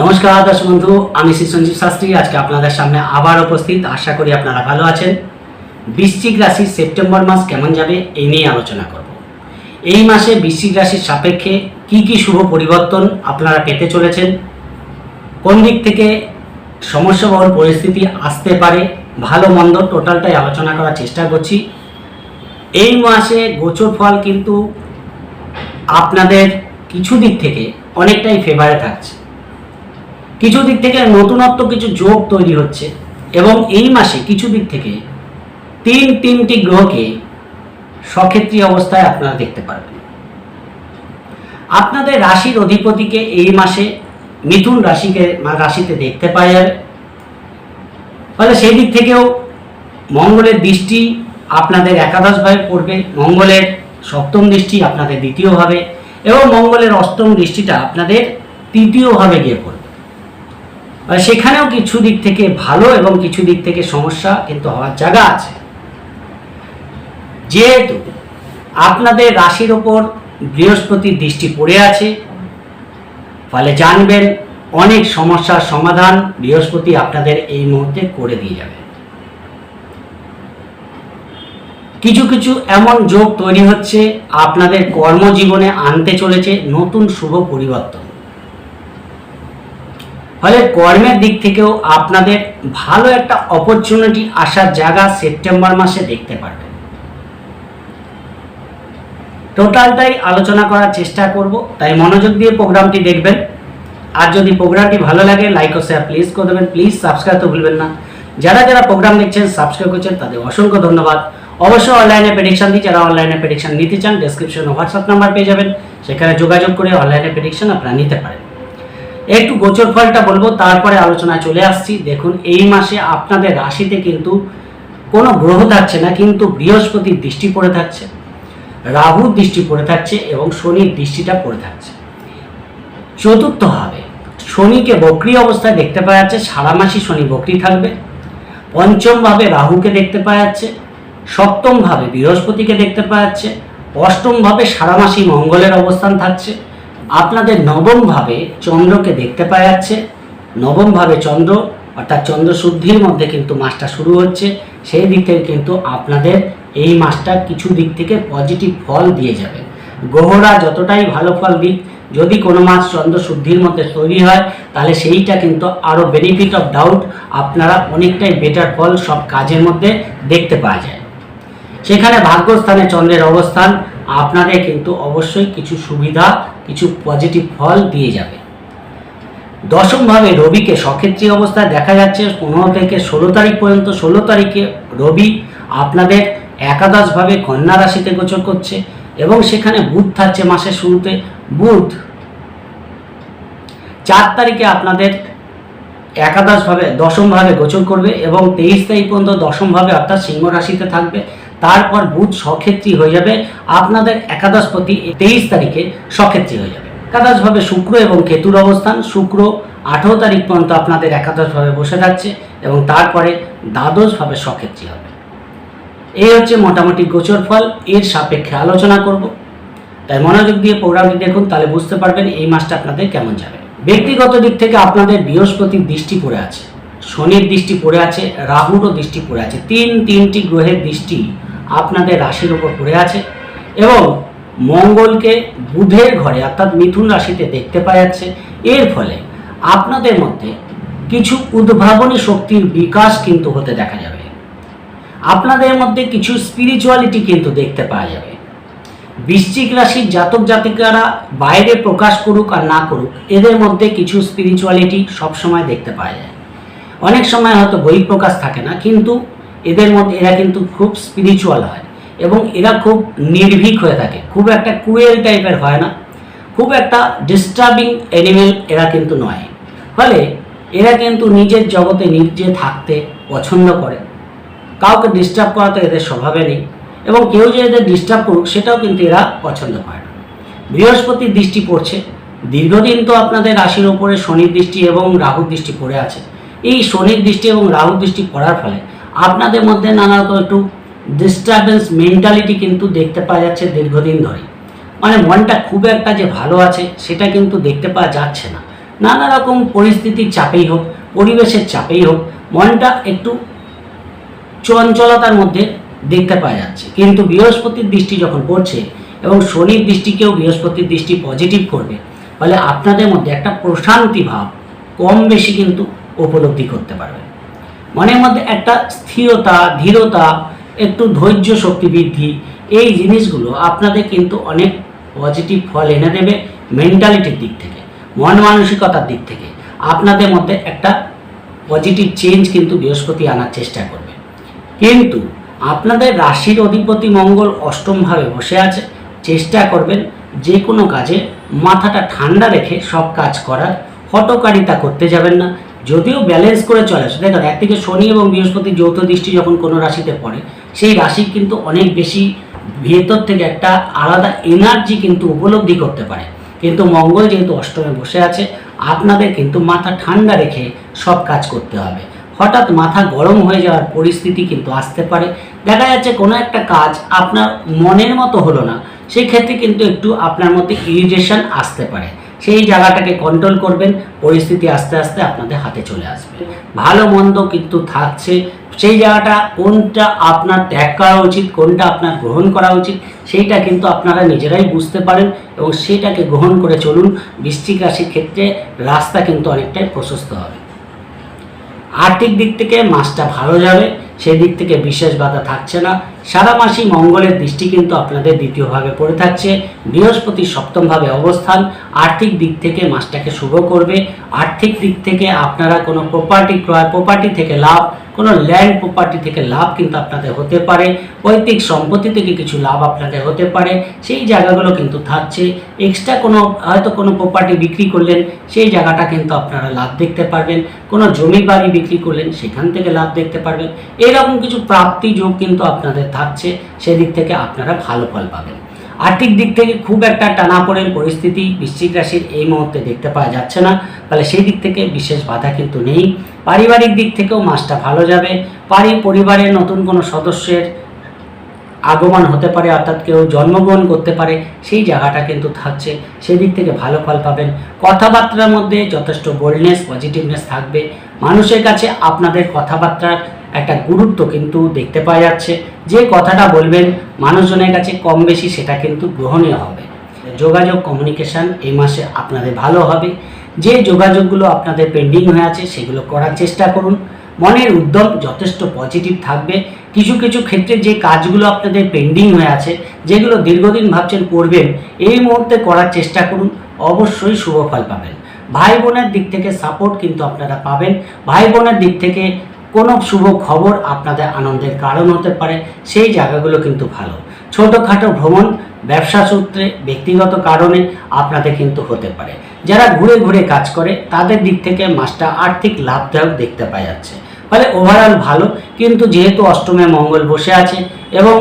নমস্কার দর্শক বন্ধু, আমি শ্রী সঞ্জীব শাস্ত্রী। আজকে আপনাদের সামনে আবার উপস্থিত। আশা করি আপনারা ভালো আছেন। বৃশ্চিক রাশির সেপ্টেম্বর মাস কেমন যাবে এই নিয়ে আলোচনা করব। এই মাসে বৃশ্চিক রাশির সাপেক্ষে কি কি শুভ পরিবর্তন আপনারা পেতে চলেছেন? কোন দিক থেকে সমস্যাবহুল পরিস্থিতি আসতে পারে? ভালো মন্দ টোটালটাই আলোচনা করার চেষ্টা করছি। এই মাসে গোচর ফল কিন্তু আপনাদের কিছু দিক থেকে অনেকটাই ফেভারে থাকছে। কিছু দিক থেকে নতুনত্ব কিছু যোগ তৈরি হচ্ছে এবং এই মাসে কিছু দিক থেকে তিন তিনটি গ্রহকে সক্ষেত্রী অবস্থায় আপনারা দেখতে পারবেন। আপনাদের রাশির অধিপতিকে এই মাসে মিথুন রাশিকে রাশিতে দেখতে পাওয়া যাবে। ফলে সেই দিক থেকেও মঙ্গলের দৃষ্টি আপনাদের একাদশভাবে পড়বে, মঙ্গলের সপ্তম দৃষ্টি আপনাদের দ্বিতীয়ভাবে এবং মঙ্গলের অষ্টম দৃষ্টিটা আপনাদের তৃতীয়ভাবে গিয়ে পড়বে। সেখানেও কিছু দিক থেকে ভালো এবং কিছু দিক থেকে সমস্যা কিন্তু হওয়ার জায়গা আছে। যেহেতু আপনাদের রাশির ওপর বৃহস্পতির দৃষ্টি পড়ে আছে, ফলে জানবেন অনেক সমস্যার সমাধান বৃহস্পতি আপনাদের এই মুহূর্তে করে দিয়ে যাবে। কিছু কিছু এমন যোগ তৈরি হচ্ছে, আপনাদের কর্মজীবনে আনতে চলেছে নতুন শুভ পরিবর্তন। ফলে কর্মের দিক থেকেও আপনাদের ভালো একটা অপরচুনিটি আসার জায়গা সেপ্টেম্বর মাসে দেখতে পারবেন। টোটালটাই আলোচনা করার চেষ্টা করব, তাই মনোযোগ দিয়ে প্রোগ্রামটি দেখবেন। আর যদি প্রোগ্রামটি ভালো লাগে লাইক ও শেয়ার প্লিজ করে দেবেন। প্লিজ সাবস্ক্রাইব তো ভুলবেন না। যারা যারা প্রোগ্রাম দেখছেন সাবস্ক্রাইব করছেন, তাদের অসংখ্য ধন্যবাদ। অবশ্যই অনলাইনে প্রেডিকশন দিই যারা অনলাইনে প্রেডিকশন নিতে চান ডেসক্রিপশনে হোয়াটসঅ্যাপ নাম্বার পেয়ে যাবেন। সেখানে যোগাযোগ করে অনলাইনে প্রেডিকশন আপনারা নিতে পারেন। একটু গোচর ফলটা বলব, তারপরে আলোচনায় চলে আসছি। দেখুন, এই মাসে আপনাদের রাশিতে কিন্তু কোনো গ্রহ থাকছে না, কিন্তু বৃহস্পতির দৃষ্টি পড়ে থাকছে রাহুর দৃষ্টি পড়ে থাকছে এবং শনির দৃষ্টিটা পড়ে থাকছে। চতুর্থভাবে শনিকে বক্রি অবস্থায় দেখতে পাওয়া যাচ্ছে, সারা মাসই শনি বক্রি থাকবে। পঞ্চমভাবে রাহুকে দেখতে পাওয়া যাচ্ছে সপ্তমভাবে বৃহস্পতিকে দেখতে পাওয়া যাচ্ছে অষ্টমভাবে সারা মাসই মঙ্গলের অবস্থান থাকছে। আপনাদের নবমভাবে চন্দ্রকে দেখতে পাওয়া যাচ্ছে। নবমভাবে চন্দ্র, অর্থাৎ চন্দ্র শুদ্ধির মধ্যে কিন্তু মাসটা শুরু হচ্ছে। সেই দিক থেকে কিন্তু আপনাদের এই মাসটা কিছু দিক থেকে পজিটিভ ফল দিয়ে যাবে। গ্রহরা যতটাই ভালো ফল দিক, যদি কোনো মাস চন্দ্র শুদ্ধির মধ্যে তৈরি হয়, তাহলে সেইটা কিন্তু আরও বেনিফিট অফ ডাউট আপনারা অনেকটাই বেটার ফল সব কাজের মধ্যে দেখতে পাওয়া যায়। সেখানে ভাগ্যস্থানে চন্দ্রের অবস্থান, আপনাদের কিন্তু অবশ্যই কিছু সুবিধা কিছু পজিটিভ ফল দিয়ে যাবে। দশমভাবে রবিকে সক্ষেত্রী অবস্থায় দেখা যাচ্ছে, পনেরো থেকে ষোলো তারিখ পর্যন্ত, ষোলো তারিখে রবি আপনাদের একাদশভাবে কন্যা রাশিতে গোচর করছে এবং সেখানে বুধ থাকছে মাসের শুরুতে। বুধ চার তারিখে আপনাদের একাদশভাবে, দশমভাবে গোচর করবে এবং তেইশ তারিখ পর্যন্ত দশমভাবে অর্থাৎ সিংহ রাশিতে থাকবে। তারপর বুধ সক্ষেত্রী হয়ে যাবে। আপনাদের একাদশপতি তেইশ তারিখে সক্ষেত্রী হয়ে যাবে। একাদশভাবে শুক্র এবং কেতুর অবস্থান। শুক্র আঠেরো তারিখ পর্যন্ত আপনাদের একাদশভাবে বসে থাকছে এবং তারপরে দ্বাদশভাবে সক্ষেত্রী হবে। এই হচ্ছে মোটামুটি গোচর ফল। এর সাপেক্ষে আলোচনা করব। তাই মনোযোগ দিয়ে প্রোগ্রামটি দেখুন, তাহলে বুঝতে পারবেন এই মাসটা আপনাদের কেমন যাবে। ব্যক্তিগত দিক থেকে আপনাদের বৃহস্পতির দৃষ্টি পড়ে আছে, শনির দৃষ্টি পড়ে আছে, রাহুরও দৃষ্টি পড়ে আছে। তিন তিনটি গ্রহের দৃষ্টি আপনাদের রাশির ওপর পড়ে আছে এবং মঙ্গলকে বুধের ঘরে অর্থাৎ মিথুন রাশিতে দেখতে পাওয়া যাচ্ছে। এর ফলে আপনাদের মধ্যে কিছু উদ্ভাবনী শক্তির বিকাশ কিন্তু হতে দেখা যাবে। আপনাদের মধ্যে কিছু স্পিরিচুয়ালিটি কিন্তু দেখতে পাওয়া যাবে। বৃশ্চিক রাশির জাতক জাতিকারা বাইরে প্রকাশ করুক আর না করুক, এদের মধ্যে কিছু স্পিরিচুয়ালিটি সবসময় দেখতে পাওয়া যায়। অনেক সময় হয়তো বই প্রকাশ থাকে না, কিন্তু এদের মধ্যে এরা কিন্তু খুব স্পিরিচুয়াল হয় এবং এরা খুব নির্ভীক হয়ে থাকে। খুব একটা কুয়েল টাইপের হয় না। খুব একটা ডিস্টার্বিং অ্যানিমেল এরা কিন্তু নয়। ফলে এরা কিন্তু নিজের জগতে নিজে থাকতে পছন্দ করে। কাউকে ডিস্টার্ব করা তো এদের স্বভাবে নেই এবং কেউ যে এদের ডিস্টার্ব করুক, সেটাও কিন্তু এরা পছন্দ করে না। বৃহস্পতির দৃষ্টি পড়ছে। দীর্ঘদিন তো আপনাদের রাশির ওপরে শনির দৃষ্টি এবং রাহুর দৃষ্টি পড়ে আছে। এই শনির দৃষ্টি এবং রাহুর দৃষ্টি পড়ার ফলে আপনাদের মধ্যে নানা রকম একটু ডিস্টারবেন্স মেন্টালিটি কিন্তু দেখতে পাওয়া যাচ্ছে দীর্ঘদিন ধরে মানে মনটা খুব একটা যে ভালো আছে, সেটা কিন্তু দেখতে পাওয়া যাচ্ছে না। নানা রকম পরিস্থিতির চাপেই হোক, পরিবেশের চাপেই হোক, মনটা একটু চঞ্চলতার মধ্যে দেখতে পাওয়া যাচ্ছে। কিন্তু বৃহস্পতির দৃষ্টি যখন পড়ছে এবং শনির দৃষ্টিকেও বৃহস্পতির দৃষ্টি পজিটিভ করবে ফলে আপনাদের মধ্যে একটা প্রশান্তি ভাব কম বেশি কিন্তু উপলব্ধি করতে পারবেন মনের মধ্যে একটা স্থিরতা, ধীরতা, একটু ধৈর্য শক্তি বৃদ্ধি, এই জিনিসগুলো আপনাদের কিন্তু অনেক পজিটিভ ফল এনে দেবে মেন্টালিটির দিক থেকে, মন মানসিকতার দিক থেকে। আপনাদের মধ্যে একটা পজিটিভ চেঞ্জ কিন্তু বৃহস্পতি আনার চেষ্টা করবে। কিন্তু আপনাদের রাশির অধিপতি মঙ্গল অষ্টমভাবে বসে আছে, চেষ্টা করবেন যে কোনো কাজে মাথাটা ঠান্ডা রেখে সব কাজ করার হটকারিতা করতে যাবেন না যদিও ব্যালেন্স করে চলে আসে দেখেন একদিকে শনি এবং বৃহস্পতি যৌথ দৃষ্টি যখন কোনো রাশিতে পড়ে, সেই রাশি কিন্তু অনেক বেশি ভেতর থেকে একটা আলাদা এনার্জি কিন্তু উপলব্ধি করতে পারে। কিন্তু মঙ্গল যেহেতু অষ্টমে বসে আছে, আপনাদের কিন্তু মাথা ঠান্ডা রেখে সব কাজ করতে হবে। হঠাৎ মাথা গরম হয়ে যাওয়ার পরিস্থিতি কিন্তু আসতে পারে। দেখা যাচ্ছে কোনো একটা কাজ আপনার মনের মতো হলো না সেই ক্ষেত্রে কিন্তু একটু আপনার মধ্যে ইরিটেশন আসতে পারে। সেই জায়গাটাকে কন্ট্রোল করবেন, পরিস্থিতি আস্তে আস্তে আপনাদের হাতে চলে আসবে। ভালো মন্দ কিন্তু থাকছে। সেই জায়গাটা কোনটা আপনার ত্যাগ করা উচিত, কোনটা আপনার গ্রহণ করা উচিত, সেইটা কিন্তু আপনারা নিজেরাই বুঝতে পারেন এবং সেটাকে গ্রহণ করে চলুন। বৃশ্চিক রাশির ক্ষেত্রে রাস্তা কিন্তু অনেকটাই প্রশস্ত হবে। আর্থিক দিক থেকে মাসটা ভালো যাবে। সেই দিক থেকে বিশেষ বাধা থাকছে না। সারা মাসই মঙ্গলের দৃষ্টি কিন্তু আপনাদের দ্বিতীয় দ্বিতীয়ভাবে পড়ে থাকছে। বৃহস্পতি সপ্তমভাবে অবস্থান। আর্থিক দিক থেকে মাসটাকে শুভ করবে। আর্থিক দিক থেকে আপনারা কোনো প্রপার্টি ক্রয় প্রপার্টি থেকে লাভ, কোনো ল্যান্ড প্রপার্টি থেকে লাভ কিন্তু আপনাদের হতে পারে। পৈতৃক সম্পত্তি থেকে কিছু লাভ আপনাদের হতে পারে। সেই জায়গাগুলো কিন্তু থাকছে। এক্সট্রা কোনো, হয়তো কোনো প্রপার্টি বিক্রি করলেন, সেই জায়গাটা কিন্তু আপনারা লাভ দেখতে পারবেন। কোনো জমি বাড়ি বিক্রি করলেন, সেখান থেকে লাভ দেখতে পারবেন। এরকম কিছু প্রাপ্তি যোগ কিন্তু আপনাদের থাকছে, সেদিক থেকে আপনারা ভালো ফল পাবেন। আর্থিক দিক থেকে খুব একটা টানাপোড়েন পরিস্থিতি, বৃশ্চিক রাশির এই মুহূর্তে দেখতে পাওয়া যাচ্ছে না। ফলে সেই দিক থেকে বিশেষ বাধা কিন্তু নেই। পারিবারিক দিক থেকেও মাসটা ভালো যাবে। পারি পরিবারের নতুন কোনো সদস্যের আগমন হতে পারে, অর্থাৎ কেউ জন্মগ্রহণ করতে পারে, সেই জায়গাটা কিন্তু থাকছে। সেদিক থেকে ভালো ফল পাবেন। কথাবার্তার মধ্যে যথেষ্ট বোল্ডনেস পজিটিভনেস থাকবে। মানুষের কাছে আপনাদের কথাবার্তার একটা গুরুত্ব কিন্তু দেখতে পাওয়া যাচ্ছে। যে কথাটা বলবেন, মানুষজনের কাছে কম বেশি সেটা কিন্তু গ্রহণীয় হবে। যোগাযোগ কমিউনিকেশন এই মাসে আপনাদের ভালো হবে। যে যোগাযোগগুলো আপনাদের পেন্ডিং হয়ে আছে, সেগুলো করার চেষ্টা করুন। মনের উদ্যম যথেষ্ট পজিটিভ থাকবে। কিছু কিছু ক্ষেত্রে যে কাজগুলো আপনাদের পেন্ডিং হয়ে আছে, যেগুলো দীর্ঘদিন ভাবছেন করবেন, এই মুহূর্তে করার চেষ্টা করুন। অবশ্যই শুভ ফল পাবেন। ভাই বোনের দিক থেকে সাপোর্ট কিন্তু আপনারা পাবেন। ভাই বোনের দিক থেকে কোনো শুভ খবর আপনাদের আনন্দের কারণ হতে পারে, সেই জায়গাগুলো কিন্তু ভালো। ছোটোখাটো ভ্রমণ, ব্যবসা সূত্রে, ব্যক্তিগত কারণে আপনাদের কিন্তু হতে পারে। যারা ঘুরে ঘুরে কাজ করে, তাদের দিক থেকে মাসটা আর্থিক লাভদায়ক দেখতে পাওয়া যাচ্ছে। ফলে ওভারঅল ভালো, কিন্তু যেহেতু অষ্টমে মঙ্গল বসে আছে এবং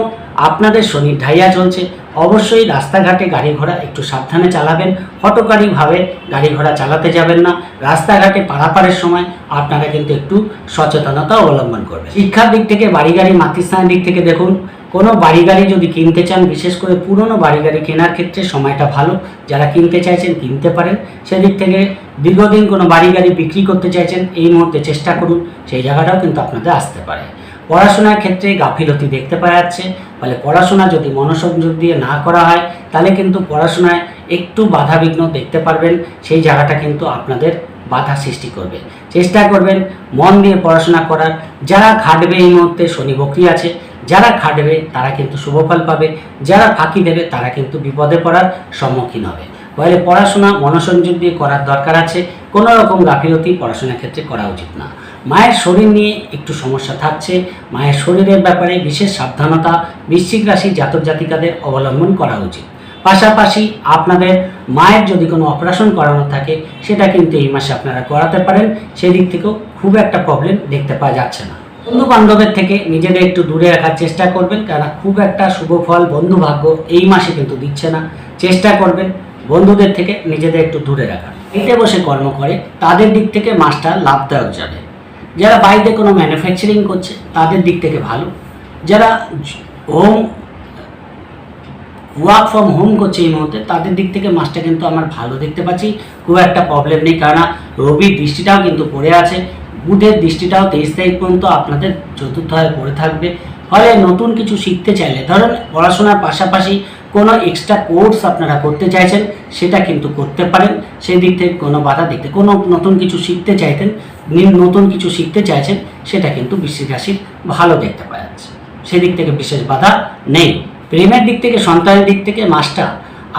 আপনাদের শনি ঢাইয়া চলছে। অবশ্যই রাস্তাঘাটে গাড়ি ঘোড়া একটু সাবধানে চালাবেন। হটকারীভাবে গাড়ি ঘোড়া চালাতে যাবেন না। রাস্তাঘাটে পারাপারের সময় আপনারা কিন্তু একটু সচেতনতা অবলম্বন করবেন। শিক্ষার দিক থেকে বাড়ি গাড়ি মাতৃস্থানের দিক থেকে দেখুন, কোনো বাড়ি গাড়ি যদি কিনতে চান, বিশেষ করে পুরনো বাড়ি গাড়ি কেনার ক্ষেত্রে সময়টা ভালো। যারা কিনতে চাইছেন, কিনতে পারেন। সেদিক থেকে দীর্ঘদিন কোনো বাড়ি গাড়ি বিক্রি করতে চাইছেন, এই মুহূর্তে চেষ্টা করুন। সেই জায়গাটাও কিন্তু আপনাদের আসতে পারে। পড়াশোনার ক্ষেত্রে গাফিলতি দেখতে পাওয়া যাচ্ছে। ফলে পড়াশোনা যদি মনোসংযোগ দিয়ে না করা হয়, তাহলে কিন্তু পড়াশোনায় একটু বাধাবিঘ্ন দেখতে পারবেন। সেই জায়গাটা কিন্তু আপনাদের বাধা সৃষ্টি করবে। চেষ্টা করবেন মন দিয়ে পড়াশোনা করার। যারা খাটবে এই মুহূর্তে শনি বকরি আছে, যারা খাটবে তারা কিন্তু শুভফল পাবে। যারা ফাঁকি দেবে তারা কিন্তু বিপদে পড়ার সম্মুখীন হবে। ফলে পড়াশোনা মনোসংযোগ দিয়ে করার দরকার আছে। কোনো রকম গাফিলতি পড়াশোনার ক্ষেত্রে করা উচিত না। মায়ের শরীর নিয়ে একটু সমস্যা থাকছে। মায়ের শরীরের ব্যাপারে বিশেষ সাবধানতা বৃশ্চিক রাশি জাতক জাতিকাদের অবলম্বন করা উচিত। পাশাপাশি আপনাদের মায়ের যদি কোনো অপারেশন করানো থাকে, সেটা কিন্তু এই মাসে আপনারা করাতে পারেন। সেই দিক থেকেও খুব একটা প্রবলেম দেখতে পাওয়া যাচ্ছে না। বন্ধু বান্ধবের থেকে নিজেদের একটু দূরে রাখার চেষ্টা করবেন, কেননা খুব একটা শুভ ফল, বন্ধু ভাগ্য এই মাসে কিন্তু দিচ্ছে না। চেষ্টা করবেন বন্ধুদের থেকে নিজেদের একটু দূরে রাখার। এতে বসে কর্ম করে, তাদের দিক থেকে মাসটা লাভদায়ক যাবে। যারা বাইরে কোনো ম্যানুফ্যাকচারিং করছে, তাদের দিক থেকে ভালো। যারা হোম ওয়ার্ক ফ্রম হোম করছে এই মুহূর্তে, তাদের দিক থেকে মাসটা কিন্তু আমার ভালো দেখতে পাচ্ছি। খুব একটা প্রবলেম নেই, কেননা রবির দৃষ্টিটাও কিন্তু পড়ে আছে। বুধের দৃষ্টিটাও তেইশ তারিখ পর্যন্ত আপনাদের চতুর্থ পড়ে থাকবে। ফলে নতুন কিছু শিখতে চাইলে, ধরুন পড়াশোনার পাশাপাশি কোনো এক্সট্রা কোর্স আপনারা করতে চাইছেন, সেটা কিন্তু করতে পারেন। সেই দিক থেকে কোনো বাধা দেখতে, কোনো নতুন কিছু শিখতে চাইতেন নতুন কিছু শিখতে চাইছেন, সেটা কিন্তু বৃশ্চিক রাশির ভালো দেখতে পাওয়া যাচ্ছে। সেদিক থেকে বিশেষ বাধা নেই। প্রেমের দিক থেকে, সন্তানের দিক থেকে মাসটা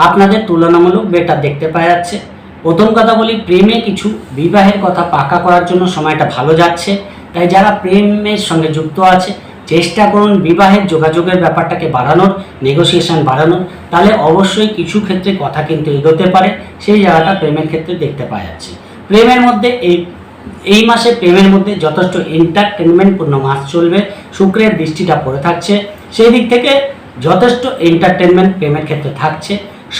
আপনাদের তুলনামূলক বেটার দেখতে পাওয়া যাচ্ছে। প্রথম কথা বলি, প্রেমে কিছু বিবাহের কথা পাকা করার জন্য সময়টা ভালো যাচ্ছে। তাই যারা প্রেমের সঙ্গে যুক্ত আছে চেষ্টা করুন বিবাহের যোগাযোগের ব্যাপারটাকে বাড়ানোর নেগোসিয়েশন বাড়ানোর। তাহলে অবশ্যই কিছু ক্ষেত্রে কথা কিন্তু এগোতে পারে, সেই জায়গাটা প্রেমের ক্ষেত্রে দেখতে পাওয়া যাচ্ছে। প্রেমের মধ্যে এই এই মাসে প্রেমের মধ্যে যথেষ্ট এন্টারটেনমেন্টপূর্ণ মাস চলবে, শুক্রের দৃষ্টিটা পড়ে থাকছে। সেই দিক থেকে যথেষ্ট এন্টারটেনমেন্ট প্রেমের ক্ষেত্রে থাকছে।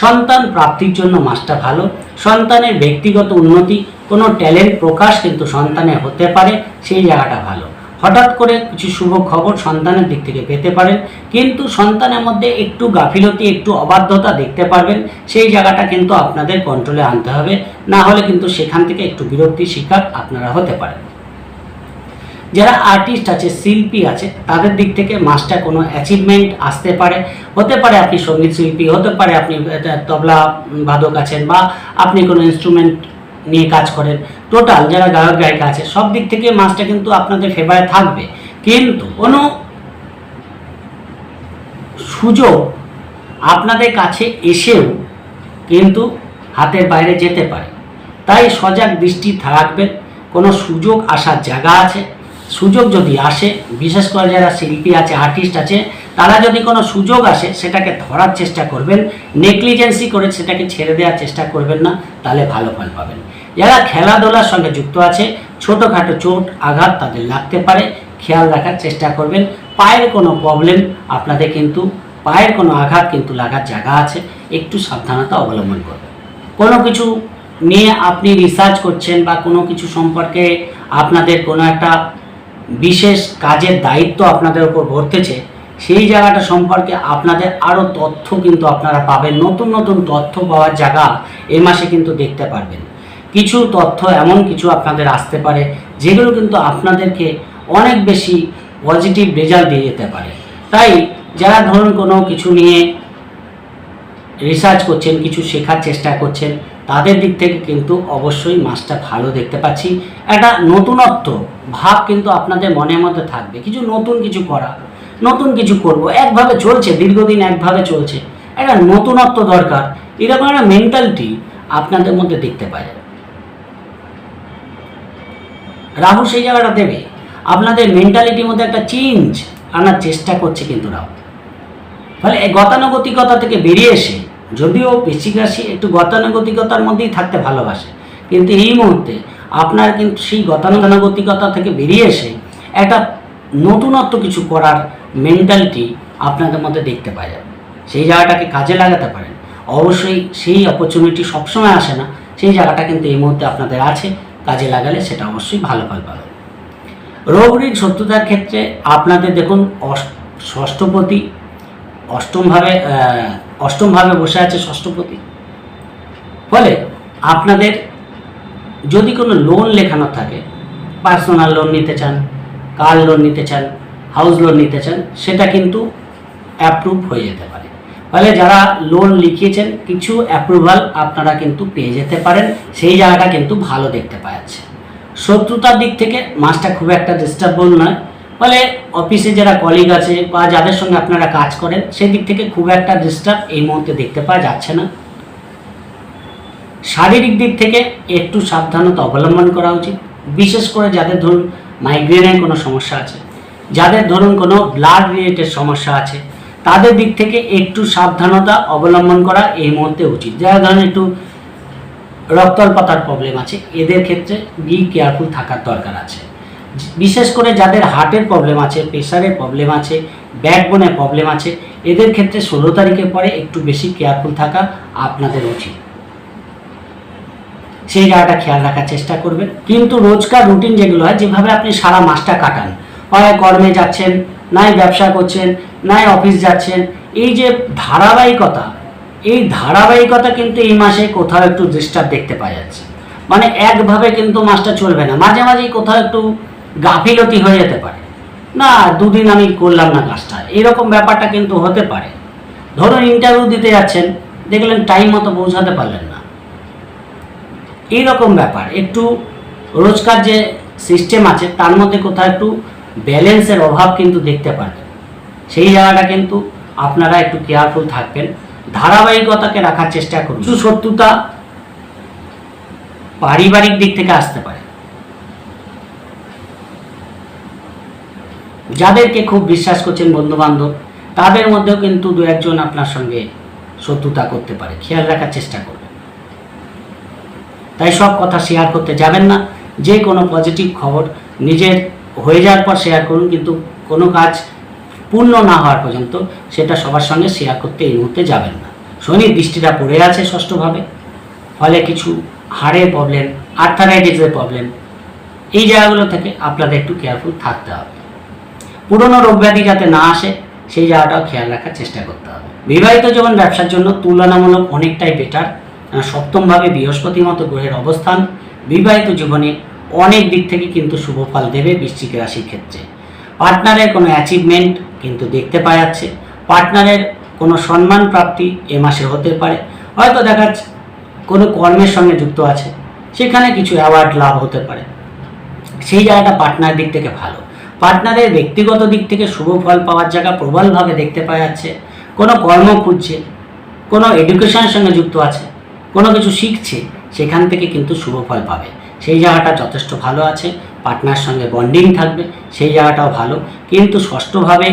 সন্তান প্রাপ্তির জন্য মাসটা ভালো, সন্তানের ব্যক্তিগত উন্নতি, কোনো ট্যালেন্ট প্রকাশ কিন্তু সন্তানে হতে পারে, সেই জায়গাটা ভালো। হঠাৎ করে কিছু শুভ খবর সন্তানের দিক থেকে পেতে পারেন। কিন্তু সন্তানের মধ্যে একটু গাফিলতি, একটু অবাধ্যতা দেখতে পারবেন। সেই জায়গাটা কিন্তু আপনাদের কন্ট্রোলে আনতে হবে। না হলে কিন্তু সেখান থেকে একটু বিরক্তির শিকার আপনারা হতে পারেন। যারা আর্টিস্ট আছে, শিল্পী আছে, তাদের দিক থেকে মাসটা কোনো অ্যাচিভমেন্ট আসতে পারে। হতে পারে আপনি সংগীত শিল্পী, হতে পারে আপনি তবলা বাদক আছেন বা আপনি কোনো ইনস্ট্রুমেন্ট নিয়ে কাজ করেন। টোটাল যারা গায়ক গায়িকা আছে, সব দিক থেকে মাসটা কিন্তু আপনাদের ফেভারে থাকবে। কিন্তু কোনো সুযোগ আপনাদের কাছে এসেও কিন্তু হাতের বাইরে যেতে পারে। তাই সজাগ দৃষ্টি থাকবেন কোনো সুযোগ আসার জায়গা আছে। সুযোগ যদি আসে, বিশেষ করে যারা শিল্পী আছে আর্টিস্ট আছে তারা যদি কোনো সুযোগ আসে, সেটাকে ধরার চেষ্টা করবেন, নেগলিজেন্সি করে সেটাকে ছেড়ে দেওয়ার চেষ্টা করবেন না, তাহলে ভালো ফল পাবেন। যারা খেলাধুলার সঙ্গে যুক্ত আছে, ছোটোখাটো চোট, আঘাত তাদের লাগতে পারে, খেয়াল রাখার চেষ্টা করবেন। পায়ের কোনো প্রবলেম আপনাদের কিন্তু পায়ের কোনো আঘাত কিন্তু লাগার জায়গা আছে, একটু সাবধানতা অবলম্বন করবেন। কোনো কিছু নিয়ে আপনি রিসার্চ করছেন বা কোনো কিছু সম্পর্কে আপনাদের কোনো একটা বিশেষ কাজের দায়িত্ব আপনাদের উপর বর্তেছে সেই জায়গাটা সম্পর্কে আপনাদের আরও তথ্য কিন্তু আপনারা পাবেন। নতুন নতুন তথ্য পাওয়ার জায়গা এ মাসে কিন্তু দেখতে পারবেন। কিছু তথ্য এমন কিছু আপনাদের আসতে পারে, যেগুলো কিন্তু আপনাদেরকে অনেক বেশি পজিটিভ রেজাল্ট দিয়ে যেতে পারে। তাই যারা ধরুন কোনো কিছু নিয়ে রিসার্চ করছেন, কিছু শেখার চেষ্টা করছেন, তাদের দিক থেকে কিন্তু অবশ্যই মাসটা ভালো দেখতে পাচ্ছি। একটা নতুনত্ব, ভাব কিন্তু আপনাদের মনের মধ্যে থাকবে। কিছু নতুন কিছু করা নতুন কিছু করব। একভাবে চলছে, দীর্ঘদিন একভাবে চলছে। একটা নতুনত্ব দরকার। এরকম একটা মেন্টালিটি আপনাদের মধ্যে দেখতে পাওয়া যাবে রাহু সেই জায়গাটা দেবে। আপনাদের মেন্টালিটির মধ্যে একটা চেঞ্জ আনার চেষ্টা করছে কিন্তু রাহু ফলে এই গতানুগতিকতা থেকে বেরিয়ে এসে, যদিও বৃশ্চিক রাশি একটু গতানুগতিকতার মধ্যেই থাকতে ভালোবাসে, কিন্তু এই মুহূর্তে আপনার কিন্তু সেই গতানুগতিকতা থেকে বেরিয়ে এসে একটা নতুনত্ব কিছু করার মেন্টালিটি আপনাদের মধ্যে দেখতে পাওয়া যাবে। সেই জায়গাটাকে কাজে লাগাতে পারেন। অবশ্যই সেই অপরচুনিটি সবসময় আসে না। সেই জায়গাটা কিন্তু এই মুহূর্তে আপনাদের আছে। কাজে লাগালে সেটা অবশ্যই ভালো ফল পাবে। রোগ ঋণ শত্রুতার ক্ষেত্রে আপনাদের দেখুন ষষ্ঠপতি অষ্টমভাবে অষ্টমভাবে বসে আছে ষষ্ঠপতি। ফলে আপনাদের যদি কোনো লোন লেখানো থাকে পার্সোনাল লোন নিতে চান কার লোন নিতে চান হাউস লোন নিতে চান, সেটা কিন্তু অ্যাপ্রুভ হয়ে যেতে পারে। ফলে যারা লোন লিখিয়েছেন, কিছু অ্যাপ্রুভাল আপনারা কিন্তু পেয়ে যেতে পারেন, সেই জায়গাটা কিন্তু ভালো দেখতে পাওয়া যাচ্ছে শত্রুতার দিক থেকে মাসটা খুব একটা ডিস্টার্বল নয়। ফলে অফিসে যারা কলিগ আছে বা যাদের সঙ্গে আপনারা কাজ করেন সেই দিক থেকে খুব একটা ডিস্টার্ব এই মুহূর্তে দেখতে পাওয়া যাচ্ছে না। শারীরিক দিক থেকে একটু সাবধানতা অবলম্বন করা উচিত। বিশেষ করে যাদের ধরুন মাইগ্রেনের কোনো সমস্যা আছে যাদের ধরুন কোনো ব্লাড রিলেটেড সমস্যা আছে, তাদের দিক থেকে একটু সাবধানতা অবলম্বন করা এই মুহূর্তে উচিত। যারা ধরুন একটু রক্তল্পতার প্রবলেম আছে, এদের ক্ষেত্রে বি কেয়ারফুল থাকার দরকার আছে। বিশেষ করে যাদের হার্টের প্রবলেম আছে প্রেশারের প্রবলেম আছে ব্যাকবোনের প্রবলেম আছে, এদের ক্ষেত্রে ষোলো তারিখের পরে একটু বেশি কেয়ারফুল থাকা আপনাদের উচিত। সেই জায়গাটা খেয়াল রাখার চেষ্টা করবেন। কিন্তু রোজকার রুটিন যেগুলো হয়, যেভাবে আপনি সারা মাসটা কাটান হয় কর্মে যাচ্ছেন, নাই ব্যবসা করছেন, নাই অফিস যাচ্ছেন, এই যে ধারাবাহিকতা, এই ধারাবাহিকতা কিন্তু এই মাসে কোথাও একটু ডিস্টার্ব দেখতে পাওয়া যাচ্ছে। মানে একভাবে কিন্তু মাসটা চলবে না, মাঝে মাঝেই কোথাও একটু গাফিলতি হয়ে যেতে পারে। না, দুদিন আমি করলাম না কাজটা, এরকম ব্যাপারটা কিন্তু হতে পারে। ধরুন ইন্টারভিউ দিতে যাচ্ছেন, দেখলেন টাইম মতো পৌঁছাতে পারলেন না। এইরকম ব্যাপার, একটু রোজকার যে সিস্টেম আছে, তার মধ্যে কোথাও একটু ব্যালেন্সের অভাব কিন্তু দেখতে পারবেন সেই জায়গাটা কিন্তু আপনারা একটু কেয়ারফুল থাকবেন। ধারাবাহিকতাকে রাখার চেষ্টা করুন। কিছু শত্রুতা পারিবারিক দিক থেকে আসতে পারে। যাদেরকে খুব বিশ্বাস করছেন বন্ধু বান্ধব তাদের মধ্যেও কিন্তু দু একজন আপনার সঙ্গে শত্রুতা করতে পারে। খেয়াল রাখার চেষ্টা করবেন। তাই সব কথা শেয়ার করতে যাবেন না। যে কোনো পজিটিভ খবর নিজের হয়ে যাওয়ার পর শেয়ার করুন, কিন্তু কোনো কাজ পূর্ণ না হওয়ার পর্যন্ত সেটা সবার সঙ্গে শেয়ার করতে এই মুহূর্তে যাবেন না। শনির দৃষ্টিটা পড়ে আছে ষষ্ঠভাবে, ফলে কিছু হাড়ের প্রবলেম আর্থারাইটিসের প্রবলেম এই জায়গাগুলো থেকে আপনাদের একটু কেয়ারফুল থাকতে হবে। পুরনো রোগ ব্যাধি যাতে না আসে, সেই জায়গাটাও খেয়াল রাখার চেষ্টা করতে হবে। বিবাহিত জীবন ব্যবসার জন্য তুলনামূলক অনেকটাই বেটার সপ্তমভাবে বৃহস্পতি মতো গ্রহের অবস্থান, বিবাহিত জীবনে অনেক দিক থেকে কিন্তু শুভ ফল দেবে বৃশ্চিক রাশির ক্ষেত্রে। পার্টনারের কোনো অ্যাচিভমেন্ট কিন্তু দেখতে পাওয়া যাচ্ছে। পার্টনারের কোনো সম্মান প্রাপ্তি এ মাসে হতে পারে। হয়তো দেখা যাচ্ছে কোনো কর্মের সঙ্গে যুক্ত আছে। সেখানে কিছু অ্যাওয়ার্ড লাভ হতে পারে। সেই জায়গাটা পার্টনার দিক থেকে ভালো। পার্টনারের ব্যক্তিগত দিক থেকে শুভ ফল পাওয়ার জায়গা প্রবলভাবে দেখতে পাওয়া যাচ্ছে। কোনো কর্ম খুঁজছে, কোনো এডুকেশনের সঙ্গে যুক্ত আছে, কোনো কিছু শিখছে, সেখান থেকে কিন্তু শুভ ফল পাবে। সেই জায়গাটা যথেষ্ট ভালো আছে পার্টনার সঙ্গে বন্ডিং থাকবে, সেই জায়গাটাও ভালো। কিন্তু ষষ্ঠভাবে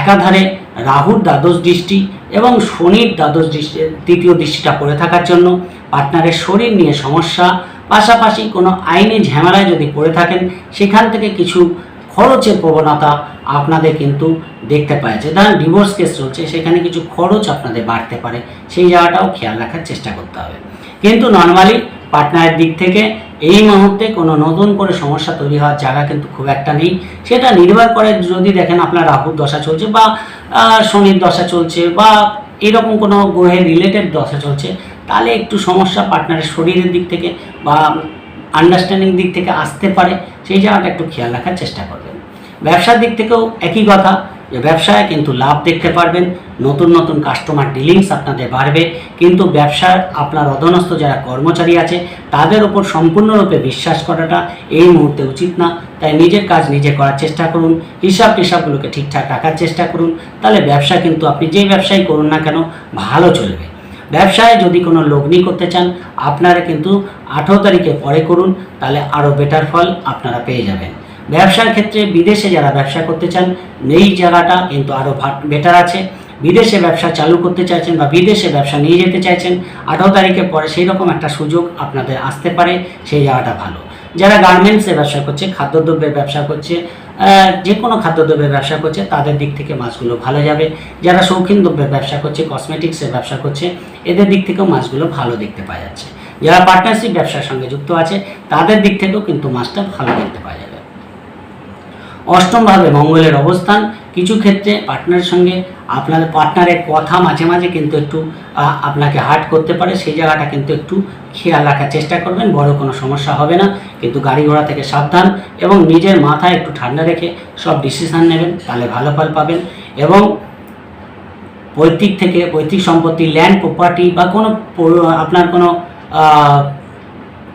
একাধারে রাহুর দ্বাদশ দৃষ্টি এবং শনির দ্বাদশ দৃষ্টি তৃতীয় দৃষ্টিটা পড়ে থাকার জন্য পার্টনারের শরীর নিয়ে সমস্যা। পাশাপাশি কোনো আইনি ঝামেলায় যদি পড়ে থাকেন, সেখান থেকে কিছু খরচের প্রবণতা আপনাদের কিন্তু দেখতে পাওয়া যায়। ধরেন ডিভোর্স কেস চলছে, সেখানে কিছু খরচ আপনাদের বাড়তে পারে। সেই জায়গাটাও খেয়াল রাখার চেষ্টা করতে হবে। কিন্তু নর্মালি পার্টনারের দিক থেকে এই মুহূর্তে কোনো নতুন করে সমস্যা তৈরি হওয়ার জায়গা কিন্তু খুব একটা নেই। সেটা নির্ভর করে যদি দেখেন আপনার রাহুর দশা চলছে বা শনির দশা চলছে বা এরকম কোনো গ্রহের রিলেটেড দশা চলছে, তাহলে একটু সমস্যা পার্টনারের শরীরের দিক থেকে বা আন্ডারস্ট্যান্ডিং দিক থেকে আসতে পারে। সেই জায়গাটা একটু খেয়াল রাখার চেষ্টা করবেন। ব্যবসার দিক থেকেও একই কথা। যে ব্যবসায় কিন্তু লাভ দেখতে পারবেন, নতুন নতুন কাস্টমার ডিলিংস আপনাদের বাড়বে, কিন্তু ব্যবসার আপনার অধনস্থ যারা কর্মচারী আছে, তাদের উপর সম্পূর্ণরূপে বিশ্বাস করাটা এই মুহূর্তে উচিত না। তাই নিজের কাজ নিজে করার চেষ্টা করুন, হিসাব টিসাবগুলোকে ঠিকঠাক রাখার চেষ্টা করুন, তাহলে ব্যবসা কিন্তু আপনি যেই ব্যবসায় করুন না কেন, ভালো চলবে। ব্যবসায় যদি কোনো লগ্নি করতে চান, আপনারা কিন্তু আঠেরো তারিখে পরে করুন, তাহলে আরও বেটার ফল আপনারা পেয়ে যাবেন। ব্যবসার ক্ষেত্রে বিদেশে যারা ব্যবসা করতে চান, এই জায়গাটা কিন্তু আরও বেটার আছে। বিদেশে ব্যবসা চালু করতে চাইছেন বা বিদেশে ব্যবসা নিয়ে যেতে চাইছেন, আঠারো তারিখে পরে সেই রকম একটা সুযোগ আপনাদের আসতে পারে, সেই জায়গাটা ভালো। যারা গার্মেন্টসে ব্যবসা করছে, খাদ্যদ্রব্যের ব্যবসা করছে যে কোনো খাদ্যদ্রব্যের ব্যবসা করছে, তাদের দিক থেকে মাছগুলো ভালো যাবে। যারা শৌখিন দ্রব্যের ব্যবসা করছে কসমেটিক্সের ব্যবসা করছে, এদের দিক থেকেও মাছগুলো ভালো দেখতে পাওয়া যাচ্ছে। যারা পার্টনারশিপ ব্যবসার সঙ্গে যুক্ত আছে, তাদের দিক থেকেও কিন্তু মাছটা ভালো দেখতে পাওয়া যাবে অষ্টমভাবে মঙ্গলের অবস্থান। কিছু ক্ষেত্রে পার্টনারের সঙ্গে আপনার পার্টনারের কথা মাঝে মাঝে কিন্তু একটু আপনাকে হার্ট করতে পারে। সেই জায়গাটা কিন্তু একটু খেয়াল রাখার চেষ্টা করবেন। বড় কোনো সমস্যা হবে না। কিন্তু গাড়ি ঘোড়া থেকে সাবধান এবং নিজের মাথায় একটু ঠান্ডা রেখে সব ডিসিশান নেবেন, তাহলে ভালো ফল পাবেন। এবং পৈতৃক থেকে পৈতৃক সম্পত্তি ল্যান্ড প্রপার্টি বা কোনো আপনার কোনো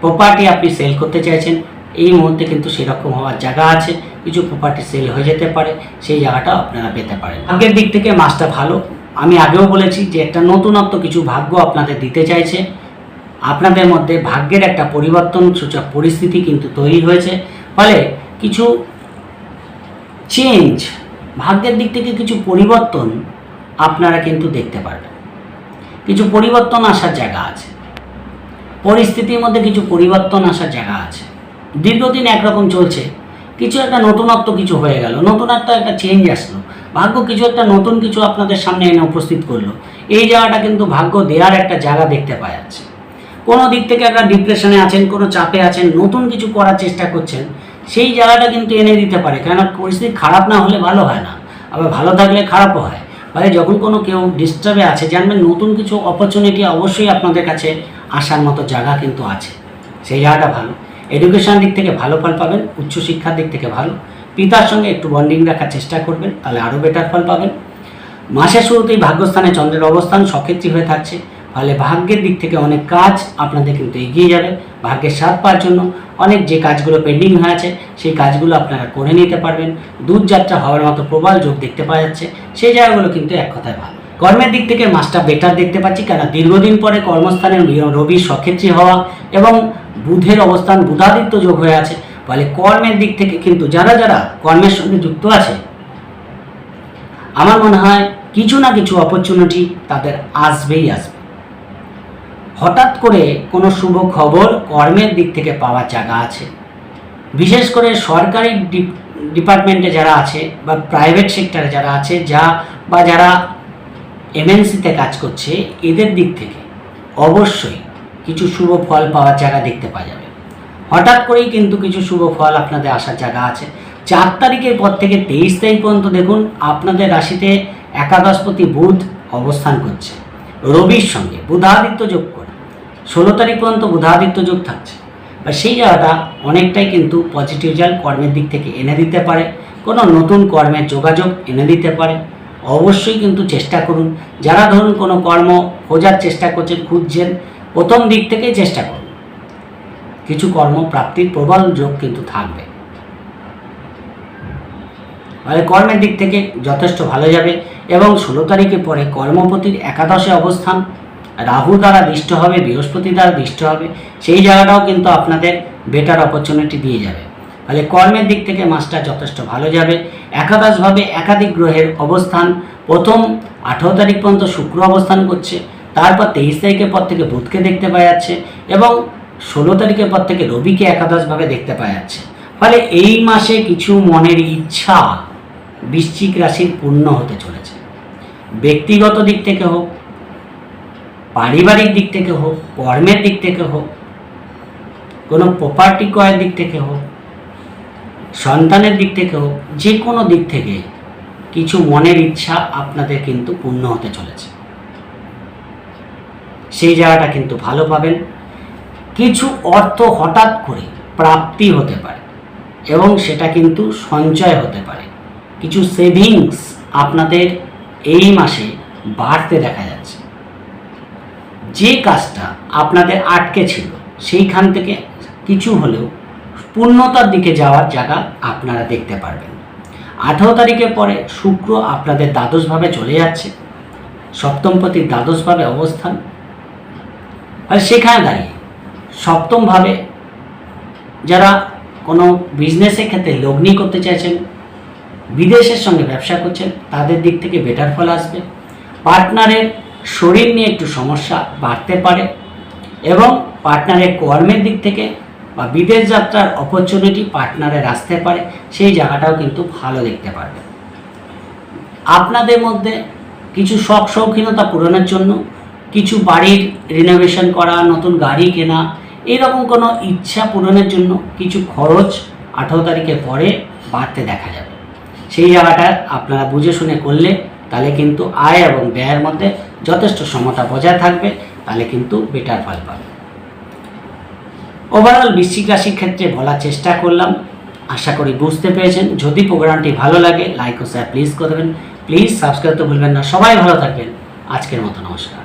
প্রপার্টি আপনি সেল করতে চাইছেন, এই মুহূর্তে কিন্তু সেরকম হওয়ার জায়গা আছে। কিছু প্রপার্টি সেল হয়ে যেতে পারে, সেই জায়গাটা আপনারা পেতে পারেন। ভাগ্যের দিক থেকে মাসটা ভালো। আমি আগেও বলেছি যে একটা নতুনত্ব কিছু ভাগ্য আপনাদের দিতে চাইছে। আপনাদের মধ্যে ভাগ্যের একটা পরিবর্তন সূচক পরিস্থিতি কিন্তু তৈরি হয়েছে। ফলে কিছু চেঞ্জ ভাগ্যের দিক থেকে কিছু পরিবর্তন আপনারা কিন্তু দেখতে পারবেন। কিছু পরিবর্তন আসার জায়গা আছে। পরিস্থিতির মধ্যে কিছু পরিবর্তন আসার জায়গা আছে। দীর্ঘদিন একরকম চলছে। কিছু একটা নতুনত্ব কিছু হয়ে গেল, নতুনত্ব একটা চেঞ্জ আসলো। ভাগ্য কিছু একটা নতুন কিছু আপনাদের সামনে এনে উপস্থিত করল। এই জায়গাটা কিন্তু ভাগ্য দেওয়ার একটা জায়গা দেখতে পাওয়া যাচ্ছে। কোনো দিক থেকে একটা ডিপ্রেশনে আছেন, কোনো চাপে আছেন, নতুন কিছু করার চেষ্টা করছেন, সেই জায়গাটা কিন্তু এনে দিতে পারে। কেন পরিস্থিতি খারাপ না হলে ভালো হয় না, আবার ভালো থাকলে খারাপও হয়। মানে যখন কোনো কেউ ডিস্টার্বে আছে, জানবেন নতুন কিছু অপরচুনিটি অবশ্যই আপনাদের কাছে আসার মতো জায়গা কিন্তু আছে। সেই জায়গাটা ভালো। এডুকেশন দিক থেকে ভালো ফল পাবেন, উচ্চশিক্ষার দিক থেকে ভালো। পিতার সঙ্গে একটু বন্ডিং রাখার চেষ্টা করবেন, তাহলে আরও বেটার ফল পাবেন। মাসের শুরুতেই ভাগ্যস্থানে চন্দ্রের অবস্থান সক্ষেত্রী হয়ে থাকছে, ফলে ভাগ্যের দিক থেকে অনেক কাজ আপনাদের কিন্তু এগিয়ে যাবে। ভাগ্যের স্বাদ পাওয়ার জন্য অনেক যে কাজগুলো পেন্ডিং হয়ে আছে, সেই কাজগুলো আপনারা করে নিতে পারবেন। দূরযাত্রা হওয়ার মতো প্রবল যোগ দেখতে পাওয়া যাচ্ছে, সেই জায়গাগুলো কিন্তু এক কথায় ভালো। কর্মের দিক থেকে মাসটা বেটার দেখতে পাচ্ছি কেন দীর্ঘদিন পরে কর্মস্থানের রবি সক্ষেত্রী হওয়া এবং বুধের অবস্থান বুধাদিত্য যোগ হয়ে আছে। ফলে কর্মের দিক থেকে কিন্তু যারা যারা কর্মের সঙ্গে যুক্ত আছে, আমার মনে হয় কিছু না কিছু অপরচুনিটি তাদের আসবেই আসবে। হঠাৎ করে কোনো শুভ খবর কর্মের দিক থেকে পাওয়ার জায়গা আছে। বিশেষ করে সরকারি ডিপার্টমেন্টে যারা আছে বা প্রাইভেট সেক্টরে যারা আছে, যা বা যারা এমএনসিতে কাজ করছে, এদের দিক থেকে অবশ্যই কিছু শুভ ফল পাওয়ার জায়গা দেখতে পাওয়া যাবে। হঠাৎ করেই কিন্তু কিছু শুভ ফল আপনাদের আসার জায়গা আছে। চার তারিখের পর থেকে তেইশ তারিখ পর্যন্ত দেখুন, আপনাদের রাশিতে একাদশপতি বুধ অবস্থান করছে। রবির সঙ্গে বুধাদিত্য যোগ করে। ষোলো তারিখ পর্যন্ত বুধাদিত্য যোগ থাকছে। বা সেই জায়গাটা অনেকটাই কিন্তু পজিটিভ রেজাল্ট কর্মের দিক থেকে এনে দিতে পারে। কোনো নতুন কর্মের যোগাযোগ এনে দিতে পারে। অবশ্যই কিন্তু চেষ্টা করুন। যারা ধরুন কোনো কর্ম খোঁজার চেষ্টা করছেন, খুঁজছেন প্রথম দিক থেকেই চেষ্টা করুন কিছু কর্ম প্রাপ্তির প্রবল যোগ কিন্তু থাকবে। ফলে কর্মের দিক থেকে যথেষ্ট ভালো যাবে এবং ষোলো তারিখের পরে কর্মপতির একাদশে অবস্থান রাহু দ্বারা দৃষ্ট হবে, বৃহস্পতি দ্বারা দৃষ্ট হবে, সেই জায়গাটাও কিন্তু আপনাদের বেটার অপরচুনিটি দিয়ে যাবে। ফলে কর্মের দিক থেকে মাসটা যথেষ্ট ভালো যাবে। একাদশভাবে একাধিক গ্রহের অবস্থান, প্রথম আঠেরো তারিখ পর্যন্ত শুক্র অবস্থান করছে তারপর তেইশ তারিখের পর থেকে বুধকে দেখতে পাওয়া যাচ্ছে এবং ষোলো তারিখের পর থেকে রবিকে একাদশভাবে দেখতে পাওয়া যাচ্ছে। ফলে এই মাসে কিছু মনের ইচ্ছা বৃশ্চিক রাশির পূর্ণ হতে চলেছে। ব্যক্তিগত দিক থেকে হোক, পারিবারিক দিক থেকে হোক, কর্মের দিক থেকে হোক, কোনো প্রপার্টি ক্রয়ের দিক থেকে হোক, সন্তানের দিক থেকে হোক, যে কোনো দিক থেকে কিছু মনের ইচ্ছা আপনাদের কিন্তু পূর্ণ হতে চলেছে। সেই জায়গাটা কিন্তু ভালো পাবেন। কিছু অর্থ হঠাৎ করে প্রাপ্তি হতে পারে এবং সেটা কিন্তু সঞ্চয় হতে পারে। কিছু সেভিংস আপনাদের এই মাসে বাড়তে দেখা যাচ্ছে। যে কাজটা আপনাদের আটকে ছিল, সেইখান থেকে কিছু হলেও পূর্ণতার দিকে যাওয়ার জায়গা আপনারা দেখতে পারবেন। আঠেরো তারিখের পরে শুক্র আপনাদের দ্বাদশভাবে চলে যাচ্ছে। সপ্তমপতির দ্বাদশভাবে অবস্থান। আর সেখানে দাঁড়িয়ে সপ্তমভাবে যারা কোনো বিজনেসের ক্ষেত্রে লগ্নি করতে চাইছেন, বিদেশের সঙ্গে ব্যবসা করছেন, তাদের দিক থেকে বেটার ফল আসবে। পার্টনারের শরীর নিয়ে একটু সমস্যা বাড়তে পারে এবং পার্টনারের কর্মের দিক থেকে বা বিদেশ যাত্রার অপরচুনিটি পার্টনারের আসতে পারে, সেই জায়গাটাও কিন্তু ভালো দেখতে পারবে। আপনাদের মধ্যে কিছু শখ শৌখিনতা পূরণের জন্য কিছু বাড়ির রিনোভেশন করা, নতুন গাড়ি কেনা, এরকম কোনো ইচ্ছা পূরণের জন্য কিছু খরচ আঠেরো তারিখের পরে বাড়তে দেখা যাবে। সেই জায়গাটা আপনারা বুঝে শুনে করলে তাহলে কিন্তু আয় এবং ব্যয়ের মধ্যে যথেষ্ট সমতা বজায় থাকবে, তাহলে কিন্তু বেটার ফল পাবে। ওভারঅল বৃশ্চিক রাশির ক্ষেত্রে বলার চেষ্টা করলাম। আশা করি বুঝতে পেরেছেন। যদি প্রোগ্রামটি ভালো লাগে লাইক ও শেয়ার প্লিজ করে দেবেন। প্লিজ সাবস্ক্রাইব তো ভুলবেন না। সবাই ভালো থাকবেন। আজকের মতো নমস্কার।